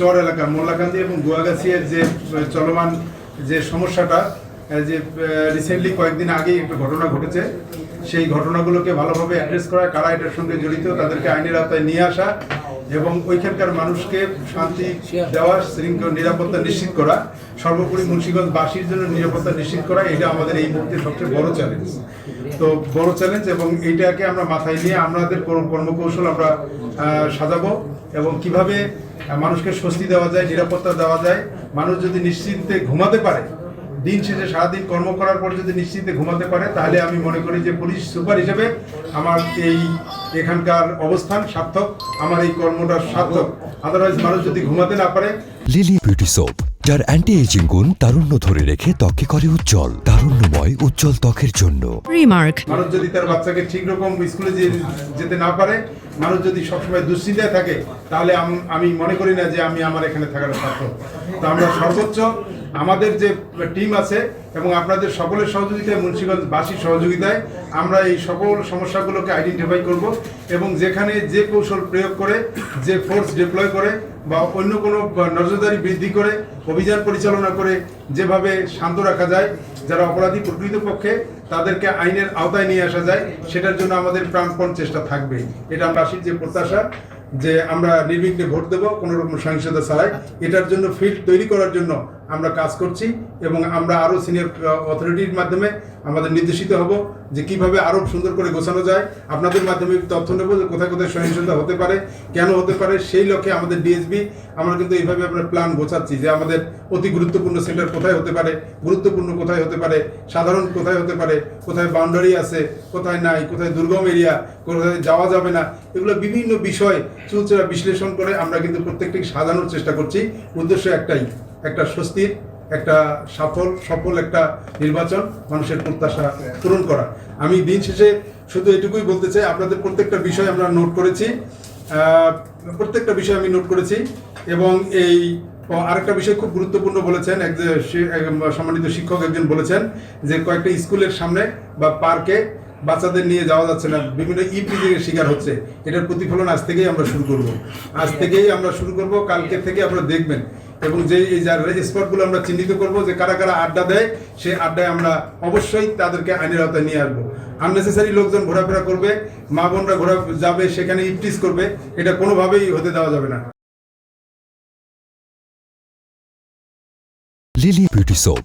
চর এলাকা মোল্লাকান্দি এবং গুয়াগাছিয়ার যে চলমান যে সমস্যাটা যে রিসেন্টলি কয়েকদিন আগেই একটা ঘটনা ঘটেছে। সেই ঘটনাগুলোকে ভালোভাবে অ্যাড্রেস করা, কারা এটার সঙ্গে জড়িত, তাদেরকে আইনের আওতায় নিয়ে আসা এবং ওইখানকার মানুষকে শান্তি দেওয়া শৃঙ্খল, নিরাপত্তা নিশ্চিত করা, সর্বোপরি মুন্সিগঞ্জবাসীর জন্য নিরাপত্তা নিশ্চিত করা, এটা আমাদের এই মুহূর্তে সবচেয়ে বড় চ্যালেঞ্জ তো বড় চ্যালেঞ্জ এবং এইটাকে আমরা মাথায় নিয়ে আমাদের কর্ম- কর্মকৌশল আমরা সাজাবো এবং কীভাবে মানুষকে স্বস্তি দেওয়া যায়, নিরাপত্তা দেওয়া যায়, মানুষ যদি নিশ্চিন্তে ঘুমাতে পারে দিন শেষে সারাদিন কর্ম করার পর যদি নিশ্চিন্তে ঘুমাতে পারে তাহলে আমি মনে করি যে পুলিশ সুপার হিসেবে আমার এই এখানকার অবস্থান সার্থক আমার এই কর্মটা সার্থক। আদারওয়াইজ মানুষ যদি ঘুমাতে না পারে লিলি বিউটি সোপ যার অ্যান্টি এজিং গুণ তারুণ্য ধরে রেখে ত্বকে করে উজ্জ্বল তারুণ্যময় উজ্জ্বল ত্বকের জন্য। Remark. মানুষ যদি তার বাচ্চাকে ঠিক রকম স্কুলে যেতে না পারে মানুষ যদি সবসময় দুশ্চিন্তায় থাকে তাহলে আমি মনে করি না যে আমি আমার এখানে থাকার সার্থক। তো আমরা সর্বোচ্চ আমাদের যে টিম আছে এবং আপনাদের সকলের সহযোগিতায়, মুন্সিগঞ্জবাসীর সহযোগিতায় আমরা এই সকল সমস্যাগুলোকে আইডেন্টিফাই করব এবং যেখানে যে কৌশল প্রয়োগ করে, যে ফোর্স ডিপ্লয় করে বা অন্য কোনো নজরদারি বৃদ্ধি করে, অভিযান পরিচালনা করে যেভাবে শান্ত রাখা যায়, যারা অপরাধী প্রকৃতপক্ষে তাদেরকে আইনের আওতায় নিয়ে আসা যায়, সেটার জন্য আমাদের প্রাণপণ চেষ্টা থাকবে। এটা আমরাশির যে প্রত্যাশা যে আমরা নির্বিঘ্নে ভোট দেবো, কোনো রকম সহিংসতা ছাড়াই। এটার জন্য ফিল্ড তৈরি করার জন্য আমরা কাজ করছি এবং আমরা আরও সিনিয়র অথরিটির মাধ্যমে আমাদের নির্দেশিত হব যে কীভাবে আরও সুন্দর করে গোছানো যায়। আপনাদের মাধ্যমে তথ্য নেব যে কোথায় কোথায় সহিংসতা হতে পারে, কেন হতে পারে, সেই লক্ষ্যে আমাদের ডিএসবি আমরা কিন্তু এইভাবে আমরা প্ল্যান গোছাচ্ছি যে আমাদের অতি গুরুত্বপূর্ণ সেন্টার কোথায় হতে পারে, গুরুত্বপূর্ণ কোথায় হতে পারে, সাধারণ কোথায় হতে পারে, কোথায় বাউন্ডারি আছে, কোথায় নাই, কোথায় দুর্গম এরিয়া কোথায় যাওয়া যাবে না, এগুলো বিভিন্ন বিষয় চুলচেরা বিশ্লেষণ করে আমরা কিন্তু প্রত্যেকটি সাজানোর চেষ্টা করছি। উদ্দেশ্য একটাই, একটা স্বস্তির, একটা সফল সফল একটা নির্বাচন, মানুষের প্রত্যাশা পূরণ করা। আমি দিন শেষে শুধু এটুকুই বলতে চাই, আপনাদের প্রত্যেকটা বিষয় আমরা নোট করেছি। প্রত্যেকটা বিষয় আমি নোট করেছি এবং এই আরেকটা বিষয় খুব গুরুত্বপূর্ণ বলেছেন এক সম্মানিত শিক্ষক একজন বলেছেন যে কয়েকটা স্কুলের সামনে বা পার্কে বাচ্চাদের নিয়ে যাওয়া যাচ্ছে না, বিভিন্ন ই এর শিকার হচ্ছে। এটার প্রতিফলন আজ থেকেই আমরা শুরু করব। আজ থেকেই আমরা শুরু করব, কালকে থেকে আপনারা দেখবেন। এবং যে এই যার স্পটগুলো আমরা চিহ্নিত করব, যে কারা কারা আড্ডা দেয় সেই আড্ডায় আমরা অবশ্যই তাদেরকে আইনের আওতায় নিয়ে আসব। আননেসেসারি লোকজন ঘোরাফেরা করবে, মা বোনরা ঘোরা যাবে, সেখানে ইপটিস করবে, এটা কোনোভাবেই হতে দেওয়া যাবে না। Lily beauty soap